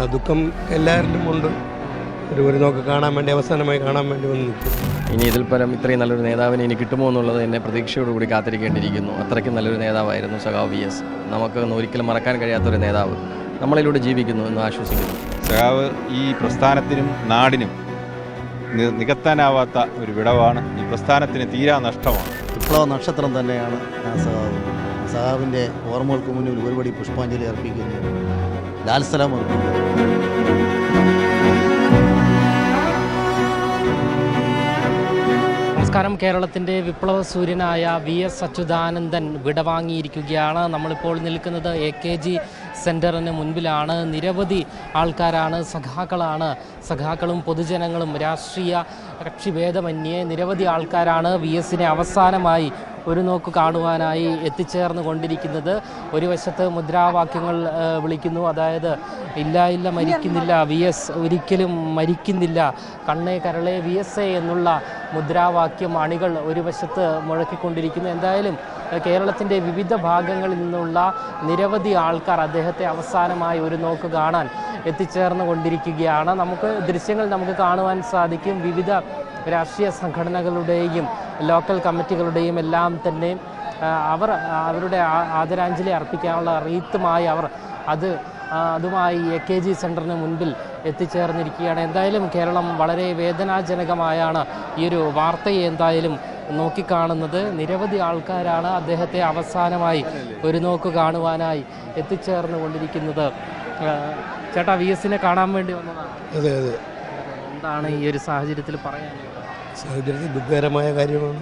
ആ ദുഃഖം എല്ലാവരിലും ഉണ്ട്. ഒരു ഒരു നോക്ക് കാണാൻ വേണ്ടി അവസാനമായി കാണാൻ വേണ്ടി വന്ന് നിൽക്കും. ഇനി ഇതിൽ പരം ഇത്രയും നല്ലൊരു നേതാവിനെ ഇനി കിട്ടുമോ എന്നുള്ളത് എന്നെ പ്രതീക്ഷയോടുകൂടി കാത്തിരിക്കേണ്ടിയിരിക്കുന്നു. അത്രയ്ക്കും നല്ലൊരു നേതാവായിരുന്നു സഖാവ് വി എസ്. നമുക്ക് ഒരിക്കലും മറക്കാൻ കഴിയാത്തൊരു നേതാവ് നമ്മളിലൂടെ ജീവിക്കുന്നു എന്ന് ആശ്വസിക്കുന്നു. സഖാവ് ഈ പ്രസ്ഥാനത്തിനും നാടിനും നികത്താനാവാത്ത ഒരു വിടവാണ്. ഈ പ്രസ്ഥാനത്തിന് തീരാ നഷ്ടമാണ്. വിപ്ലവ നക്ഷത്രം തന്നെയാണ് സഖാവ്. സഖാവിന്റെ ഓർമ്മകൾക്ക് മുന്നിൽ ഒരുപടി പുഷ്പാഞ്ജലി അർപ്പിക്കുന്നു. ലാൽസലാം അർപ്പിക്കുന്നു നമസ്കാരം. കേരളത്തിന്റെ വിപ്ലവ സൂര്യനായ വി എസ് അച്യുതാനന്ദൻ വിടവാങ്ങിയിരിക്കുകയാണ്. നമ്മളിപ്പോൾ നിൽക്കുന്നത് എ കെ ജി സെന്ററിന് മുൻപിലാണ്. നിരവധി ആൾക്കാരാണ് സഖാക്കളാണ്. സഖാക്കളും പൊതുജനങ്ങളും രാഷ്ട്രീയ കക്ഷിഭേദമന്യേ നിരവധി ആൾക്കാരാണ് വി എസിനെ അവസാനമായി ഒരു നോക്ക് കാണുവാനായി എത്തിച്ചേർന്നു കൊണ്ടിരിക്കുന്നത്. ഒരു വശത്ത് മുദ്രാവാക്യങ്ങൾ വിളിക്കുന്നു. അതായത് ഇല്ല ഇല്ല മരിക്കുന്നില്ല. വി എസ് ഒരിക്കലും മരിക്കുന്നില്ല. കണ്ണേ കരളെ വി എസ് എ എന്നുള്ള മുദ്രാവാക്യം അണികൾ ഒരു വശത്ത് മുഴക്കിക്കൊണ്ടിരിക്കുന്നു. എന്തായാലും കേരളത്തിന്റെ വിവിധ ഭാഗങ്ങളിൽ നിന്നുള്ള നിരവധി ആൾക്കാർ അദ്ദേഹത്തെ അവസാനമായി ഒരു നോക്ക് കാണാൻ എത്തിച്ചേർന്നു കൊണ്ടിരിക്കുകയാണ്. നമുക്ക് ദൃശ്യങ്ങൾ നമുക്ക് കാണുവാൻ സാധിക്കും. വിവിധ രാഷ്ട്രീയ സംഘടനകളുടെയും ലോക്കൽ കമ്മിറ്റികളുടെയും എല്ലാം തന്നെ അവർ അവരുടെ ആദരാഞ്ജലി അർപ്പിക്കാനുള്ള റീത്തുമായി അവർ അത് അതുമായി എ കെ ജി സെന്ററിന് മുൻപിൽ എത്തിച്ചേർന്നിരിക്കുകയാണ്. എന്തായാലും കേരളം വളരെ വേദനാജനകമായാണ് ഈ ഒരു വാർത്തയെ എന്തായാലും നോക്കിക്കാണുന്നത്. നിരവധി ആൾക്കാരാണ് അദ്ദേഹത്തെ അവസാനമായി ഒരു നോക്ക് കാണുവാനായി എത്തിച്ചേർന്ന് കൊണ്ടിരിക്കുന്നത് ചേട്ടാ വി എസിനെ കാണാൻ വേണ്ടി വന്നതാണ്. അതെ അതെ. എന്താണ് ഈ ഒരു സാഹചര്യത്തിൽ പറയാനുള്ളത്? സാഹചര്യത്തിൽ ദുഃഖകരമായ കാര്യമാണ്.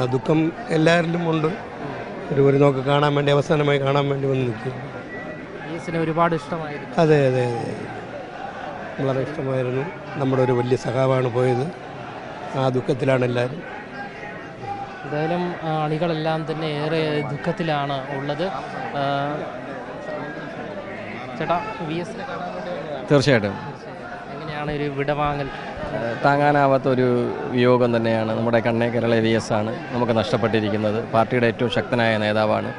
ആ ദുഃഖം എല്ലാവരിലും ഉണ്ട്. ഒരു ഒരു നോക്ക് കാണാൻ വേണ്ടി അവസാനമായി കാണാൻ വേണ്ടി വന്ന് നിൽക്കും. ഒരുപാട് ഇഷ്ടമായിരുന്നു. അതെ അതെ അതെ. വളരെ ഇഷ്ടമായിരുന്നു. നമ്മുടെ ഒരു വലിയ സഹാവാണ് പോയത്. ആ ദുഃഖത്തിലാണ് എല്ലാവരും എന്തായാലും അണികളെല്ലാം തന്നെ ഏറെ ദുഃഖത്തിലാണ് ഉള്ളത്. ചേട്ടാ വി വന്നതാണ്. തീർച്ചയായിട്ടും. എങ്ങനെയാണ് ഒരു വിടവാങ്ങൽ? താങ്ങാനാവാത്ത ഒരു വിയോഗം തന്നെയാണ്. നമ്മുടെ കണ്ണേ കേരള വി എസ് ആണ് നമുക്ക് നഷ്ടപ്പെട്ടിരിക്കുന്നത്. പാർട്ടിയുടെ ഏറ്റവും ശക്തനായ നേതാവാണ്.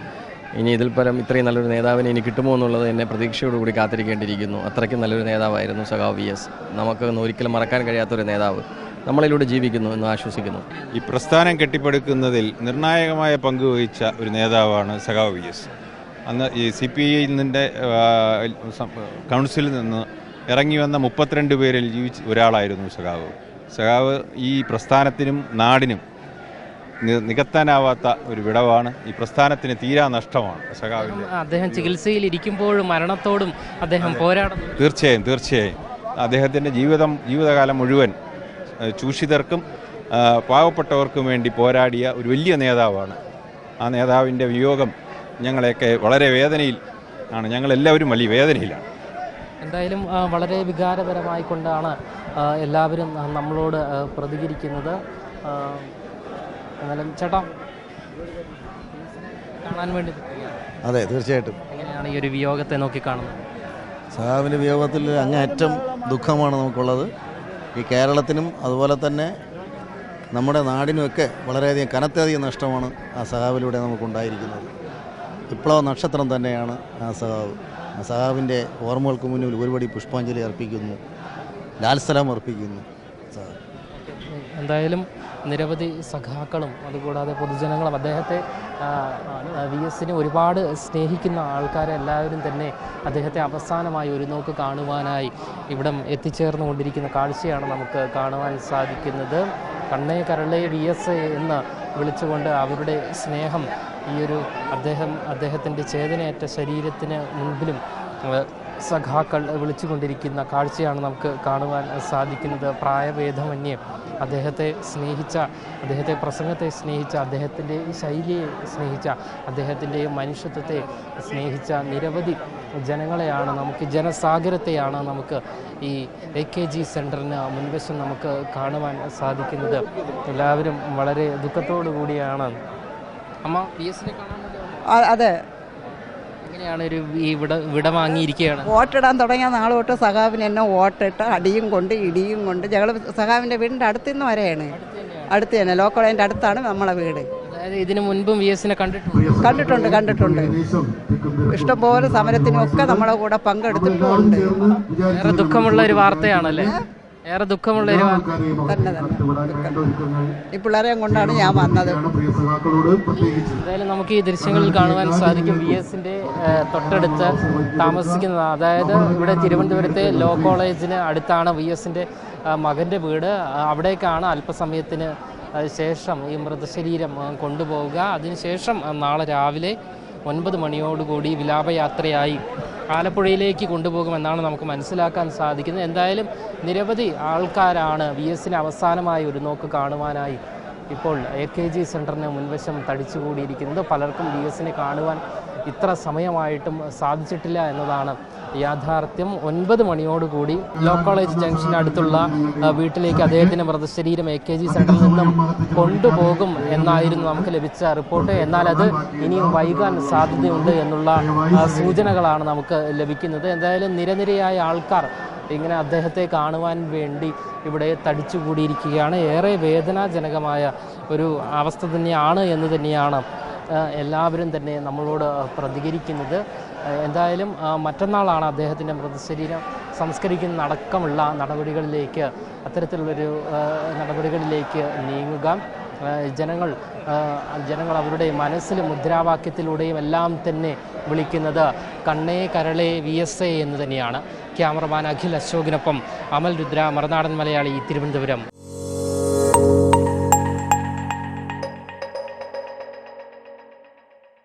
ഇനി ഇതിൽ പരം ഇത്രയും നല്ലൊരു നേതാവിനെ ഇനി കിട്ടുമോ എന്നുള്ളത് എന്നെ പ്രതീക്ഷയോടുകൂടി കാത്തിരിക്കേണ്ടിയിരിക്കുന്നു. അത്രയ്ക്കും നല്ലൊരു നേതാവായിരുന്നു സഖാവ് വി എസ് നമുക്ക് ഒരിക്കലും മറക്കാൻ കഴിയാത്തൊരു നേതാവ് നമ്മളിലൂടെ ജീവിക്കുന്നു എന്ന് ആശ്വസിക്കുന്നു. ഈ പ്രസ്ഥാനം കെട്ടിപ്പടുക്കുന്നതിൽ നിർണായകമായ പങ്ക് വഹിച്ച ഒരു നേതാവാണ് സഖാവ് വി എസ് അന്ന് ഈ സി പി ഐന്നിന്റെ കൗൺസിലിൽ നിന്ന് ഇറങ്ങി വന്ന മുപ്പത്തിരണ്ട് പേരിൽ ജീവിച്ച ഒരാളായിരുന്നു സഖാവ്. സഖാവ് ഈ പ്രസ്ഥാനത്തിനും നാടിനും നികത്താനാവാത്ത ഒരു വിടവാണ്. ഈ പ്രസ്ഥാനത്തിന് തീരാ നഷ്ടമാണ് സഖാവിന്റെ. അദ്ദേഹം ചികിത്സയിൽ ഇരിക്കുമ്പോഴും മരണത്തോടും അദ്ദേഹം പോരാടുന്നു. തീർച്ചയായും തീർച്ചയായും. അദ്ദേഹത്തിന്റെ ജീവിതം ജീവിതകാലം മുഴുവൻ ചൂഷിതർക്കും പാവപ്പെട്ടവർക്കും വേണ്ടി പോരാടിയ ഒരു വലിയ നേതാവാണ്. ആ നേതാവിന്റെ വിയോഗം ഞങ്ങളെയൊക്കെ വളരെ വേദനയിൽ ആണ്. ഞങ്ങളെല്ലാവരും വലിയ വേദനയിലാണ്. എന്തായാലും വളരെ വികാരപരമായി കൊണ്ടാണ് എല്ലാവരും നമ്മളോട് പ്രതികരിക്കുന്നത്. എന്നാലും ചേട്ടാ കാണാൻ വേണ്ടി അതെ തീർച്ചയായിട്ടും. എങ്ങനെയാണ് ഈ ഒരു വിയോഗത്തെ നോക്കി കാണുന്നത്? സഹാബിന്റെ വിയോഗത്തിൽ അങ്ങേയറ്റം ദുഃഖമാണ് നമുക്കുള്ളത്. ഈ കേരളത്തിനും അതുപോലെ തന്നെ നമ്മുടെ നാടിനുമൊക്കെ വളരെയധികം കനത്തധികം നഷ്ടമാണ് ആ സഹാബിലൂടെ നമുക്കുണ്ടായിരിക്കുന്നത്. വിപ്ലവ നക്ഷത്രം തന്നെയാണ് ആ സഹാബ്. സഹാബിന്റെ ഓർമ്മകൾക്ക് മുന്നിൽ ഒരുപടി പുഷ്പാഞ്ജലി അർപ്പിക്കുന്നു. ലാൽസലാം അർപ്പിക്കുന്നു. എന്തായാലും നിരവധി സഖാക്കളും അതുകൂടാതെ പൊതുജനങ്ങളും അദ്ദേഹത്തെ വി എസിനെ ഒരുപാട് സ്നേഹിക്കുന്ന ആൾക്കാരെ എല്ലാവരും തന്നെ അദ്ദേഹത്തെ അവസാനമായി ഒരു നോക്ക് കാണുവാനായി ഇവിടം എത്തിച്ചേർന്നു കൊണ്ടിരിക്കുന്ന കാഴ്ചയാണ് നമുക്ക് കാണുവാൻ സാധിക്കുന്നത്. കണ്ണേ കരളേ വി എസ് എന്ന് വിളിച്ചുകൊണ്ട് അവരുടെ സ്നേഹം ഈ ഒരു അദ്ദേഹം അദ്ദേഹത്തിന്റെ ചേതനയേറ്റ ശരീരത്തിന് മുൻപിലും സഖാക്കൾ വിളിച്ചുകൊണ്ടിരിക്കുന്ന കാഴ്ചയാണ് നമുക്ക് കാണുവാൻ സാധിക്കുന്നത്. പ്രായഭേദമന്യേ അദ്ദേഹത്തെ സ്നേഹിച്ച അദ്ദേഹത്തെ പ്രസംഗത്തെ സ്നേഹിച്ച അദ്ദേഹത്തിന്റെ ശൈലിയെ സ്നേഹിച്ച അദ്ദേഹത്തിന്റെ മനുഷ്യത്വത്തെ സ്നേഹിച്ച നിരവധി ജനങ്ങളെയാണ് നമുക്ക് ജനസാഗരത്തെയാണ് നമുക്ക് ഈ എ കെ ജി സെന്ററിന് മുൻവശം നമുക്ക് കാണുവാൻ സാധിക്കുന്നത്. എല്ലാവരും വളരെ ദുഃഖത്തോടു കൂടിയാണ് അമ്മ പി എസിനെ കാണാൻ അതെ. എങ്ങനെയാണ് ഒരു ഈ വിട വാങ്ങിയിരിക്കുകയാണ്? വോട്ടിടാൻ തുടങ്ങിയ നാൾ തൊട്ട് സഖാവിന് എന്നെ വോട്ടിട്ട് അടിയും കൊണ്ട് ഇടിയും കൊണ്ട് ഞങ്ങൾ സഖാവിന്റെ വീടിന്റെ അടുത്ത് നിന്ന് വരെയാണ്. അടുത്ത് തന്നെ ലോക്കൽ അതിന്റെ അടുത്താണ് നമ്മളെ വീട്. അതായത് ഇതിനു മുൻപും വി എസിനെ കണ്ടിട്ടുണ്ട്. കണ്ടിട്ടുണ്ട് കണ്ടിട്ടുണ്ട്. ഇഷ്ടംപോലെ സമരത്തിനൊക്കെ നമ്മളെ കൂടെ പങ്കെടുത്തിട്ടുണ്ട്. ദുഃഖമുള്ള ഒരു വാർത്തയാണല്ലേ? ഏറെ ദുഃഖമുള്ള ഒരു വാർത്ത തന്നെ തന്നെ. ഈ പിള്ളേരെയും കൊണ്ടാണ് ഞാൻ വന്നത്. എന്തായാലും നമുക്ക് ഈ ദൃശ്യങ്ങളിൽ കാണുവാൻ സാധിക്കും. വി എസിന്റെ തൊട്ടടുത്ത് താമസിക്കുന്നത് അതായത് ഇവിടെ തിരുവനന്തപുരത്തെ ലോ കോളേജിന് അടുത്താണ് വി എസിന്റെ മകന്റെ വീട്. അവിടേക്കാണ് അല്പസമയത്തിന് ശേഷം ഈ മൃതശരീരം കൊണ്ടുപോവുക. അതിനുശേഷം നാളെ രാവിലെ ഒൻപത് മണിയോടുകൂടി വിലാപയാത്രയായി ആലപ്പുഴയിലേക്ക് കൊണ്ടുപോകുമെന്നാണ് നമുക്ക് മനസ്സിലാക്കാൻ സാധിക്കുന്നത്. എന്തായാലും നിരവധി ആൾക്കാരാണ് വി എസിനെ അവസാനമായി ഒരു നോക്ക് കാണുവാനായി ഇപ്പോൾ എ കെ ജി സെന്ററിന് മുൻവശം തടിച്ചുകൂടിയിരിക്കുന്നത്. പലർക്കും വി എസിനെ കാണുവാൻ ഇത്ര സമയമായിട്ടും സാധിച്ചിട്ടില്ല എന്നതാണ് യാഥാർത്ഥ്യം. ഒൻപത് മണിയോടുകൂടി ലോ കോളേജ് ജംഗ്ഷന് അടുത്തുള്ള വീട്ടിലേക്ക് അദ്ദേഹത്തിന്റെ മൃതശരീരം എ കെ ജി സെന്ററിൽ നിന്നും കൊണ്ടുപോകും എന്നായിരുന്നു നമുക്ക് ലഭിച്ച റിപ്പോർട്ട്. എന്നാൽ അത് ഇനിയും വൈകാൻ സാധ്യതയുണ്ട് എന്നുള്ള സൂചനകളാണ് നമുക്ക് ലഭിക്കുന്നത്. എന്തായാലും നിരനിരയായ ആൾക്കാർ ഇങ്ങനെ അദ്ദേഹത്തെ കാണുവാൻ വേണ്ടി ഇവിടെ തടിച്ചുകൂടിയിരിക്കുകയാണ് ഏറെ വേദനാജനകമായ ഒരു അവസ്ഥ തന്നെയാണ് എന്ന് തന്നെയാണ് എല്ലാവരും തന്നെ നമ്മളോട് പ്രതികരിക്കുന്നത്. എന്തായാലും മറ്റന്നാളാണ് അദ്ദേഹത്തിന്റെ മൃതശരീരം സംസ്കരിക്കുന്ന അടക്കമുള്ള നടപടികളിലേക്ക് അത്തരത്തിലുള്ളൊരു നടപടികളിലേക്ക് നീങ്ങുക. ജനങ്ങൾ ജനങ്ങൾ അവരുടെ മനസ്സിൽ മുദ്രാവാക്യത്തിലൂടെയും എല്ലാം തന്നെ വിളിക്കുന്നത് കണ്ണേ കരളെ വി എസ് എ എന്ന് തന്നെയാണ്. ക്യാമറമാൻ അഖിൽ അശോകിനൊപ്പം അമൽ രുദ്ര മറുനാടൻ മലയാളി തിരുവനന്തപുരം.